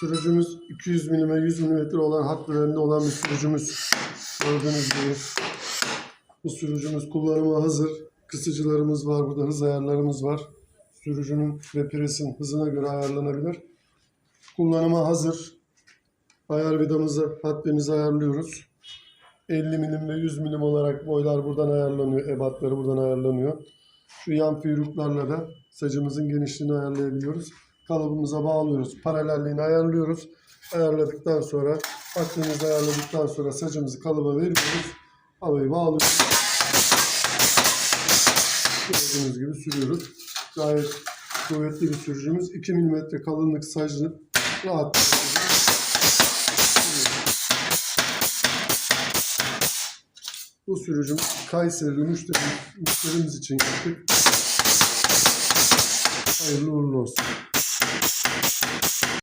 Sürücümüz 200 mm 100 mm olan hat üzerinde olan bir sürücümüz. Gördüğünüz gibi. Bu sürücümüz kullanıma hazır. Kısıcılarımız var burada, hız ayarlarımız var. Sürücünün ve presin hızına göre ayarlanabilir. Kullanıma hazır. Ayar vidamızı, haddimizi ayarlıyoruz. 50 milim ve 100 milim olarak boylar buradan ayarlanıyor. Ebatları buradan ayarlanıyor. Şu yan kuyruklarla da sacımızın genişliğini ayarlayabiliyoruz. Kalıbımıza bağlıyoruz. Paralelliğini ayarlıyoruz. Ayarladıktan sonra haddimizi ayarladıktan sonra sacımızı kalıba veriyoruz. Havayı bağlıyoruz. Gördüğünüz gibi sürüyoruz. Gayet kuvvetli bir sürücümüz. 2 mm kalınlık sacını rahat Bu sürücüm Kayseri'li müşterimiz, müşterimiz için yaptık. Hayırlı uğurlu olsun.